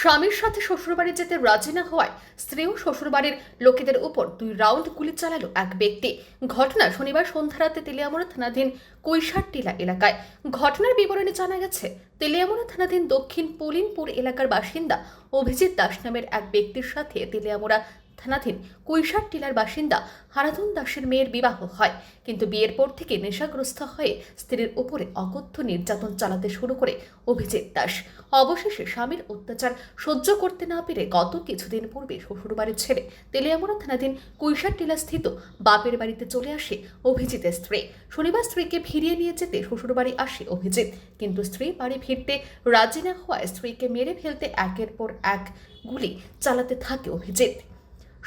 স্বামীর সাথে শ্বশুরবাড়ি যেতে রাজি না হওয়ায় স্ত্রী ও শ্বশুরবাড়ির লোকেদের উপর দুই রাউন্ড গুলি চালালো এক ব্যক্তি। ঘটনা শনিবার সন্ধ্যা রাতে তেলিয়ামুড়া থানাধীন কৈশার টিলা এলাকায়। ঘটনার বিবরণে জানা গেছে, তেলিয়ামুড়া থানাধীন দক্ষিণ পুলিনপুর এলাকার বাসিন্দা অভিজিৎ দাস নামের এক ব্যক্তির সাথে তেলিয়ামুড়া থানাধীন কৈশার টিলার বাসিন্দা হারাধন দাসের মেয়ের বিবাহ হয়। কিন্তু বিয়ের পর থেকে নেশাগ্রস্ত হয়ে স্ত্রীর উপরে অকথ্য নির্যাতন চালাতে শুরু করে অভিজিৎ দাস। অবশেষে স্বামীর অত্যাচার সহ্য করতে না পেরে গত কিছুদিন পূর্বে শ্বশুরবাড়ি ছেড়ে তেলিয়ামুড়া থানাধীন কুইশার টিলা স্থিত বাপের বাড়িতে চলে আসে অভিজিতের স্ত্রী। শনিবার স্ত্রীকে ফিরিয়ে নিয়ে যেতে শ্বশুরবাড়ি আসে অভিজিৎ। কিন্তু স্ত্রী বাড়ি ফিরতে রাজি না হওয়ায় স্ত্রীকে মেরে ফেলতে একের পর এক গুলি চালাতে থাকে অভিজিৎ।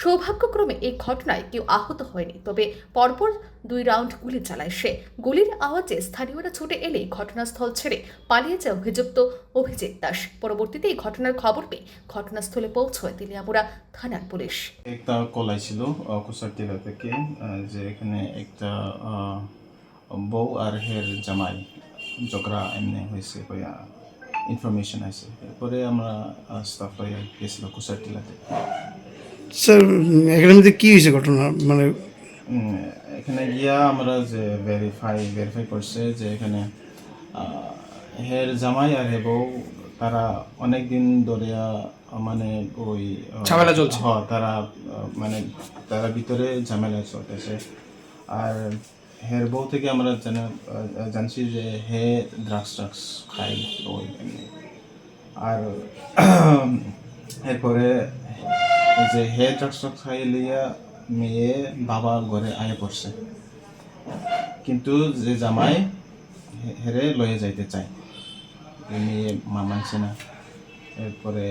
সৌভাগ্যক্রমে এই ঘটনায় কেউ আহত হয়নি। তবে পরপর দুই রাউন্ড গুলি চালায় সে। গুলির আওয়াজে স্থানীয়রা ছুটে এলে ঘটনাস্থল ছেড়ে পালিয়ে যায় অভিযুক্ত অভিজিৎ দাস। পরবর্তীতে এই ঘটনার খবর পেয়ে ঘটনাস্থলে পৌঁছয় তেলিয়ামুড়া থানার পুলিশ। একটা কল আইছিল কুসার টিলা থেকে যে এখানে একটা বউ আর হের জামাই ঝগড়া এমনি হয়েছে কইয়া ইনফরমেশন আছে এরপরে আমরা স্টাফ হয়ে গেছিল কুসার টিলাতে। স্যার মধ্যে কী হয়েছে ঘটনা মানে এখানে গিয়া আমরা যে ভেরিফাই ভেরিফাই করছে যে এখানে হের জামাই আর হে বউ তারা অনেক দিন ধরে মানে ওই ঝামেলা চলছে। হ্যাঁ তারা মানে তারা ভিতরে ঝামেলা চলতেছে আর হের বউ থেকে আমরা জানা জানছি যে হে ড্রাগস ট্রাগস খাই ওই। আর এরপরে যে হে ট্রাগস খাই লিয়া মেয়ে বাবা ঘরে আয়ে পড়ছে। কিন্তু যে জামাই হেরে লয়ে যাইতে চায়। মেয়ে মা মানছে না। এরপরে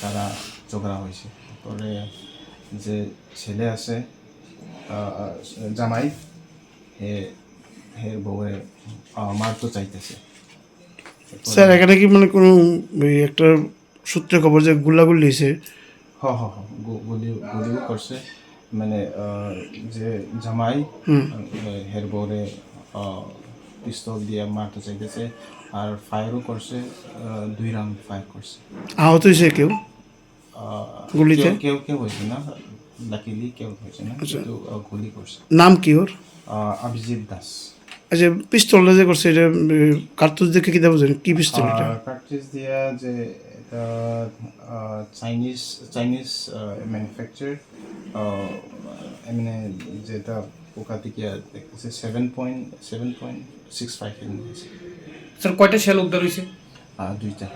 তারা ঝগড়া হয়েছে পরে যে ছেলে আছে জামাই হে হে বউয়ে আহ, মারতে চাইতেছে। স্যার এখানে কি মানে কোনো একটা সূত্রে খবর যে গুল্লাগুল্লি হয়েছে হ গুলি গুলিও করছে। মানে যে জামাই হের বউরে পিস্তল দিয়ে মারতে চাইতেছে আর ফায়ারও করছে দুই রাউন্ড ফায়ার করছে। আহত হয়েছে কেউ? গুলিতে? কেউ- কেউ হয়েছে না লাকিলি কেউ হয়েছে না আচ্ছা। কিন্তু গুলি করছে। নাম কি ওর? অভিজিৎ দাস। আচ্ছা পিস্তলটা যে করছে এটা কার্তুজ দেখে কি দেবো কি পিস্তল এটা? কার্তুজ দিয়া যে এটা চাইনিজ চাইনিজ ম্যানুফ্যাকচার মানে যেটা পোকা থেকে দেখতেছে seven point seven point six five sir কয়টা শেল উদ্ধার হয়েছে দুইটা।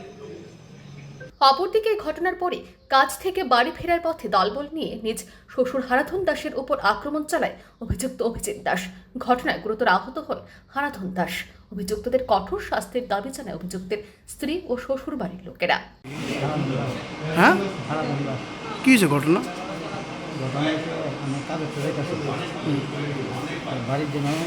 অপরদিকে এই ঘটনার পরে কাজ থেকে বাড়ি ফেরার পথে দলবল নিয়ে নিজ শ্বশুর হারাধন দাসের উপর আক্রমণ চালায় অভিযুক্ত অভিজিৎ দাস। ঘটনায় গুরুতর আহত হন হারাধন দাস। অভিযুক্তদের কঠোর শাস্তির দাবি জানায় অভিযুক্তের স্ত্রী ও শ্বশুর বাড়ির লোকেরা। হ্যাঁ? কি হয়েছে ঘটনা? বাড়ির জন্য আমি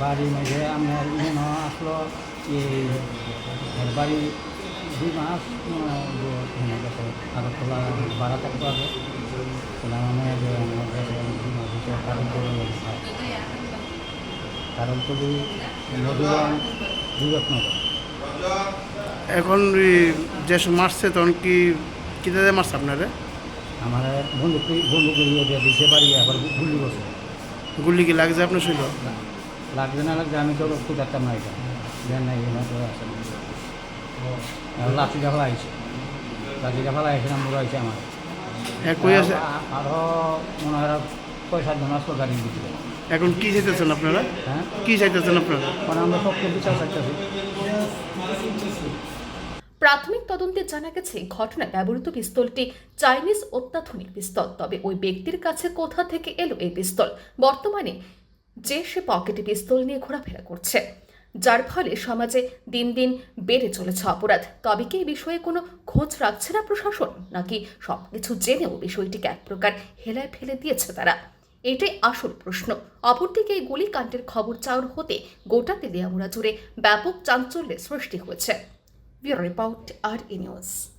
বাড়ি মেঝে আমার মনে আসলো এই বাড়ি দুই মাস এখানে গেছে আগরতলা ভাড়া থাকতো আগে। তাহলে মানে মাস কারণ বিবেকনগর এখন যে মারছে তখন কি কি দাদা মারছে আপনারে? আমার বন্ধু বন্ধু করিয়ে দিয়ে দিছে বাড়ি আবার গুলি বসে গুলি কি লাগছে আপনার শৈল? লাগবে না লাগবে আমি তো খুব একটা নাই দেন নাই না তো লাঠিটা আইছে। লাঠিটা ফেলা আইছে আইছে আমার। হ্যাঁ কই আছে? আ- আরও মনে হয় ছয় আসলো গাড়ির ভিতরে। এখন কি চাইতেছেন আপনারা? হ্যাঁ? কি চাইতেছেন আপনারা? মানে আমরা সবকে বিচার চাইতেছি প্রাথমিক তদন্তে জানা গেছে ঘটনায় ব্যবহৃত পিস্তলটি চাইনিজ অত্যাধুনিক পিস্তল। তবে ওই ব্যক্তির কাছে কোথা থেকে এলো এই পিস্তল? বর্তমানে যে সে পকেটে পিস্তল নিয়ে ঘোরাফেরা করছে। যার ফলে সমাজে দিন দিন বেড়ে চলেছে অপরাধ। তবে কি এই বিষয়ে কোনো খোঁজ রাখছে না প্রশাসন? নাকি সবকিছু জেনেও বিষয়টিকে এক প্রকার হেলায় ফেলে দিয়েছে তারা? এটাই আসল প্রশ্ন। অপরদিকে এই গুলিকাণ্ডের খবর চাউর হতে গোটা তেলিয়ামুড়া জুড়ে ব্যাপক চাঞ্চল্যের সৃষ্টি হয়েছে। রিপোর্ট আর ই নিউজ।